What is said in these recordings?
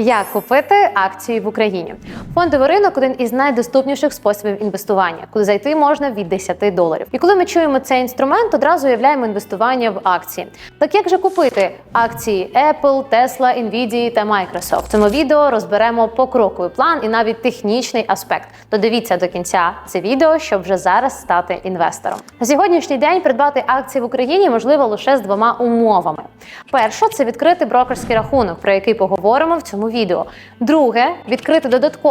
Як купити акції в Україні? Фондовий ринок один із найдоступніших способів інвестування, куди зайти можна від 10 доларів. І коли ми чуємо цей інструмент, одразу уявляємо інвестування в акції. Так як же купити акції Apple, Tesla, Nvidia та Microsoft? В цьому відео розберемо покроковий план і навіть технічний аспект. Додивіться до кінця це відео, щоб вже зараз стати інвестором. На сьогоднішній день придбати акції в Україні можливо лише з двома умовами: перша це відкрити брокерський рахунок, про який поговоримо в цьому відео. Друге відкрити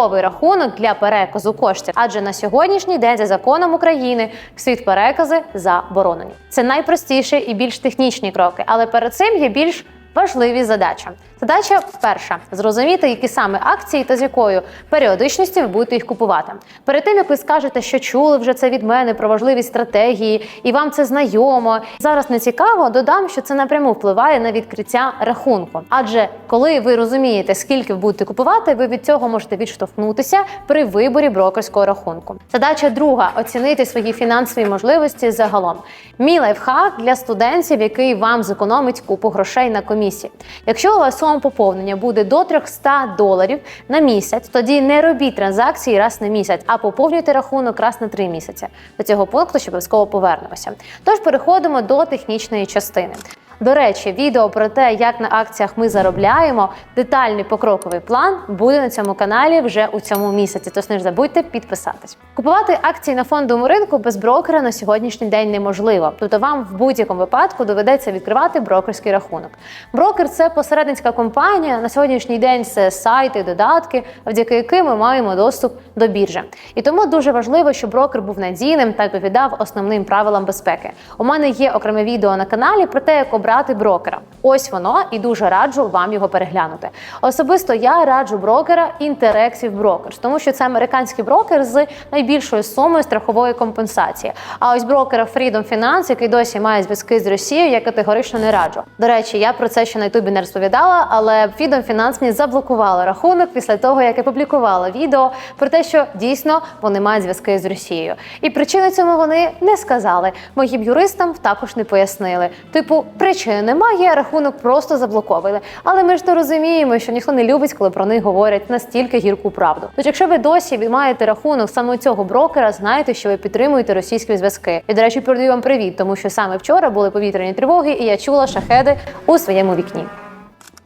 додатковий рахунок для переказу коштів, адже на сьогоднішній день за законом України світ перекази заборонені. Це найпростіші і більш технічні кроки, але перед цим є більш Важливі задачі. Задача перша зрозуміти, які саме акції та з якою періодичністю ви будете їх купувати. Перед тим як ви скажете, що чули вже це від мене про важливість стратегії, і вам це знайомо. Зараз не цікаво, додам, що це напряму впливає на відкриття рахунку. Адже коли ви розумієте, скільки ви будете купувати, ви від цього можете відштовхнутися при виборі брокерського рахунку. Задача друга оцінити свої фінансові можливості загалом. Мій лайфхак для студентів, який вам зекономить купу грошей на комісії. Якщо у вас сума поповнення буде до 300 доларів на місяць, тоді не робіть транзакції раз на місяць, а поповнюйте рахунок раз на три місяці. До цього пункту ще обов'язково повернемося. Тож переходимо до технічної частини. До речі, відео про те, як на акціях ми заробляємо, детальний покроковий план буде на цьому каналі вже у цьому місяці. Тож не забудьте підписатись. Купувати акції на фондовому ринку без брокера на сьогоднішній день неможливо. Тобто вам в будь-якому випадку доведеться відкривати брокерський рахунок. Брокер це посередницька компанія. На сьогоднішній день це сайти, додатки, завдяки яким ми маємо доступ до біржі. І тому дуже важливо, щоб брокер був надійним та відповідав основним правилам безпеки. У мене є окреме відео на каналі про те, як обрати брокера. Ось воно, і дуже раджу вам його переглянути. Особисто я раджу брокера Interactive Brokers, тому що це американський брокер з найбільшою сумою страхової компенсації. А ось брокера Freedom Finance, який досі має зв'язки з Росією, я категорично не раджу. До речі, я про це ще на Ютубі не розповідала, але Freedom Finance мені заблокувала рахунок після того, як я публікувала відео про те, що дійсно вони мають зв'язки з Росією. І причини цьому вони не сказали. Моїм юристам також не пояснили. Типу, причини немає, рахунок просто заблоковували. Але ми ж то розуміємо, що ніхто не любить, коли про них говорять настільки гірку правду. Тож, якщо ви досі маєте рахунок саме цього брокера, знайте, що ви підтримуєте російські зв'язки. І до речі, передаю вам привіт, тому що саме вчора були повітряні тривоги, і я чула шахеди у своєму вікні.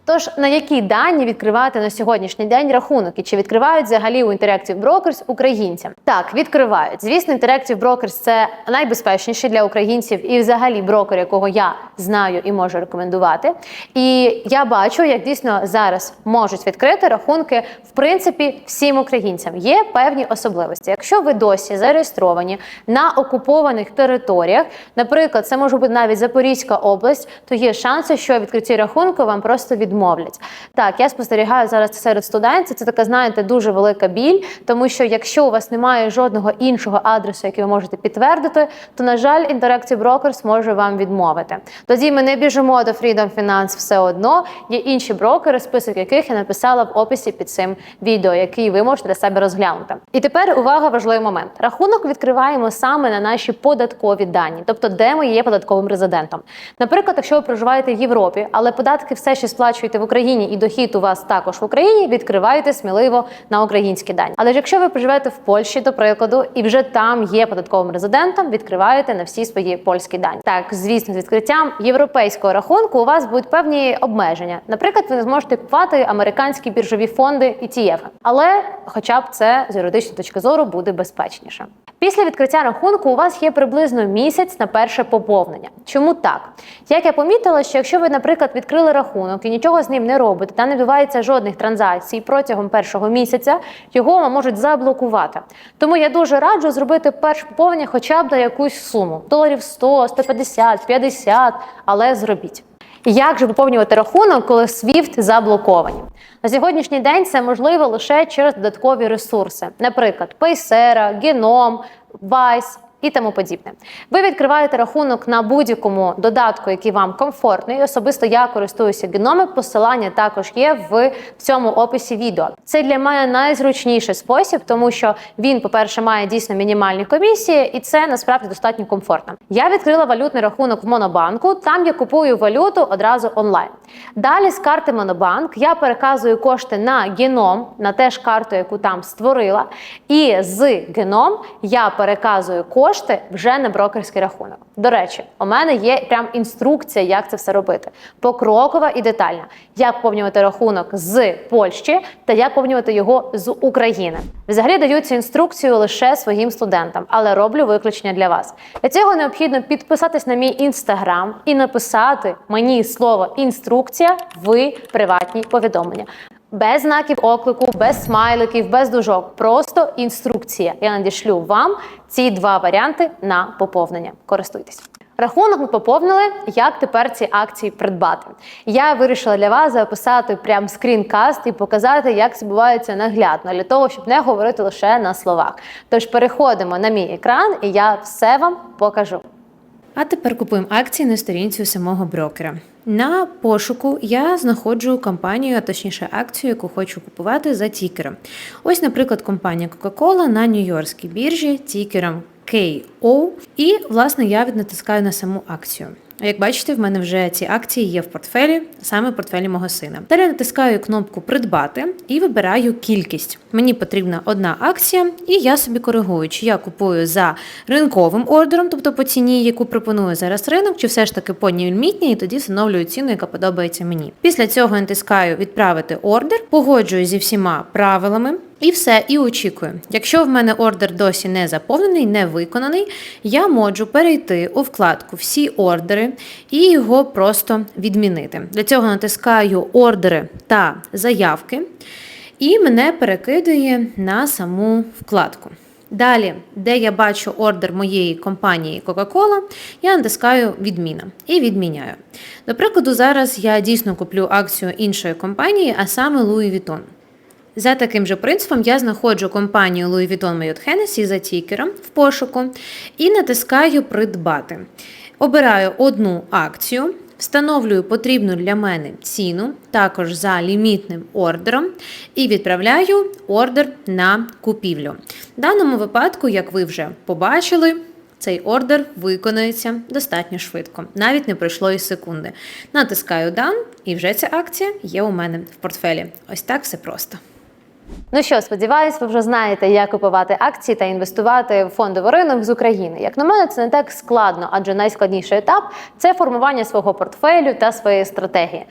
Тож на які дані відкривати на сьогоднішній день рахунок і чи відкривають взагалі у Interactive Brokers українцям? Так, відкривають. Звісно, Interactive Brokers – це найбезпечніший для українців і взагалі брокер, якого я знаю і можу рекомендувати. І я бачу, як дійсно зараз можуть відкрити рахунки в принципі всім українцям. Є певні особливості. Якщо ви досі зареєстровані на окупованих територіях, наприклад, це може бути навіть Запорізька область, то є шанси, що відкриті рахунку вам просто від відмовлять. Так, я спостерігаю зараз це серед студентів. Це така, знаєте, дуже велика біль, тому що якщо у вас немає жодного іншого адресу, який ви можете підтвердити, то на жаль, Interactive Brokers може вам відмовити. Тоді ми не біжимо до Freedom Finance все одно. Є інші брокери, список яких я написала в описі під цим відео, який ви можете для себе розглянути. І тепер увага, важливий момент. Рахунок відкриваємо саме на наші податкові дані, тобто де ми є податковим резидентом. Наприклад, якщо ви проживаєте в Європі, але податки все ще сплачуєте в Україні і дохід у вас також в Україні, відкривайте сміливо на українські дані. Але ж якщо ви проживаєте в Польщі, до прикладу, і вже там є податковим резидентом, відкриваєте на всі свої польські дані. Так, звісно, з відкриттям європейського рахунку у вас будуть певні обмеження. Наприклад, ви не зможете купувати американські біржові фонди ETF. але, хоча б це з юридичної точки зору буде безпечніше. Після відкриття рахунку у вас є приблизно місяць на перше поповнення. Чому так? Як я помітила, що якщо ви, наприклад, відкрили рахунок і нічого з ним не робите, та не відбувається жодних транзакцій протягом першого місяця, його вам можуть заблокувати. Тому я дуже раджу зробити перше поповнення хоча б на якусь суму доларів 100, 150, 50, але зробіть. Як же поповнювати рахунок, коли SWIFT заблоковані? На сьогоднішній день це можливо лише через додаткові ресурси, наприклад, Paysera, Genome, Wise, і тому подібне. Ви відкриваєте рахунок на будь-якому додатку, який вам комфортний. Особисто я користуюся геноми. Посилання також є в цьому описі відео. Це для мене найзручніший спосіб, тому що він, по-перше, має дійсно мінімальні комісії, і це насправді достатньо комфортно. Я відкрила валютний рахунок в Монобанку. Там я купую валюту одразу онлайн. Далі з карти Монобанк я переказую кошти на геном, на теж карту, яку там створила. І з геном я переказую кошти вже на брокерський рахунок. До речі, у мене є прям інструкція, як це все робити. Покрокова і детальна. Як поповнювати рахунок з Польщі та як поповнювати його з України. Взагалі даю цю інструкцію лише своїм студентам, але роблю виключення для вас. Для цього необхідно підписатись на мій інстаграм і написати мені слово інструкція в приватні повідомлення. Без знаків оклику, без смайликів, без дужок. Просто інструкція. Я надішлю вам ці два варіанти на поповнення. Користуйтесь. Рахунок ми поповнили. Як тепер ці акції придбати? Я вирішила для вас записати прям скрінкаст і показати, як це відбувається наглядно, для того, щоб не говорити лише на словах. Тож переходимо на мій екран, і я все вам покажу. А тепер купуємо акції на сторінці самого брокера. На пошуку я знаходжу компанію, а точніше акцію, яку хочу купувати за тікером. Ось, наприклад, компанія Coca-Cola на Нью-Йоркській біржі тікером KO. І, власне, я віднатискаю на саму акцію. Як бачите, в мене вже ці акції є в портфелі, саме в портфелі мого сина. Далі натискаю кнопку Придбати і вибираю кількість. Мені потрібна одна акція, і я собі коригую, чи я купую за ринковим ордером, тобто по ціні, яку пропонує зараз ринок, чи все ж таки по лімітній, і тоді встановлюю ціну, яка подобається мені. Після цього натискаю Відправити ордер, погоджую зі всіма правилами. І все, і очікую. Якщо в мене ордер досі не заповнений, не виконаний, я можу перейти у вкладку Всі ордери і його просто відмінити. Для цього натискаю ордери та заявки, і мене перекидує на саму вкладку. Далі, де я бачу ордер моєї компанії Coca-Cola, я натискаю відміна і відміняю. До прикладу, зараз я дійсно куплю акцію іншої компанії, а саме Louis Vuitton. За таким же принципом я знаходжу компанію Louis Vuitton Marriott Hennessy за тікером в пошуку і натискаю Придбати. Обираю одну акцію, встановлюю потрібну для мене ціну, також за лімітним ордером, і відправляю ордер на купівлю. В даному випадку, як ви вже побачили, цей ордер виконується достатньо швидко, навіть не пройшло і секунди. Натискаю Done, і вже ця акція є у мене в портфелі. Ось так все просто. Ну що, сподіваюсь, ви вже знаєте, як купувати акції та інвестувати в фондовий ринок з України. Як на мене, це не так складно, адже найскладніший етап це формування свого портфелю та своєї стратегії.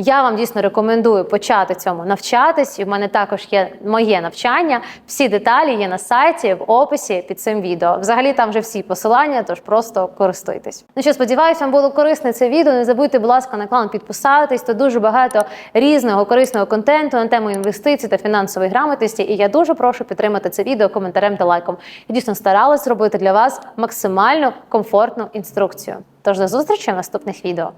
Я вам дійсно рекомендую почати цьому навчатись. І в мене також є моє навчання. Всі деталі є на сайті, в описі під цим відео. Взагалі там вже всі посилання, тож просто користуйтесь. Ну що, сподіваюся, вам було корисне це відео. Не забудьте, будь ласка, на канал підписатись. Тут дуже багато різного корисного контенту на тему інвестицій та фінансової грамотності. І я дуже прошу підтримати це відео коментарем та лайком. Я дійсно старалась зробити для вас максимально комфортну інструкцію. Тож до зустрічі в наступних відео.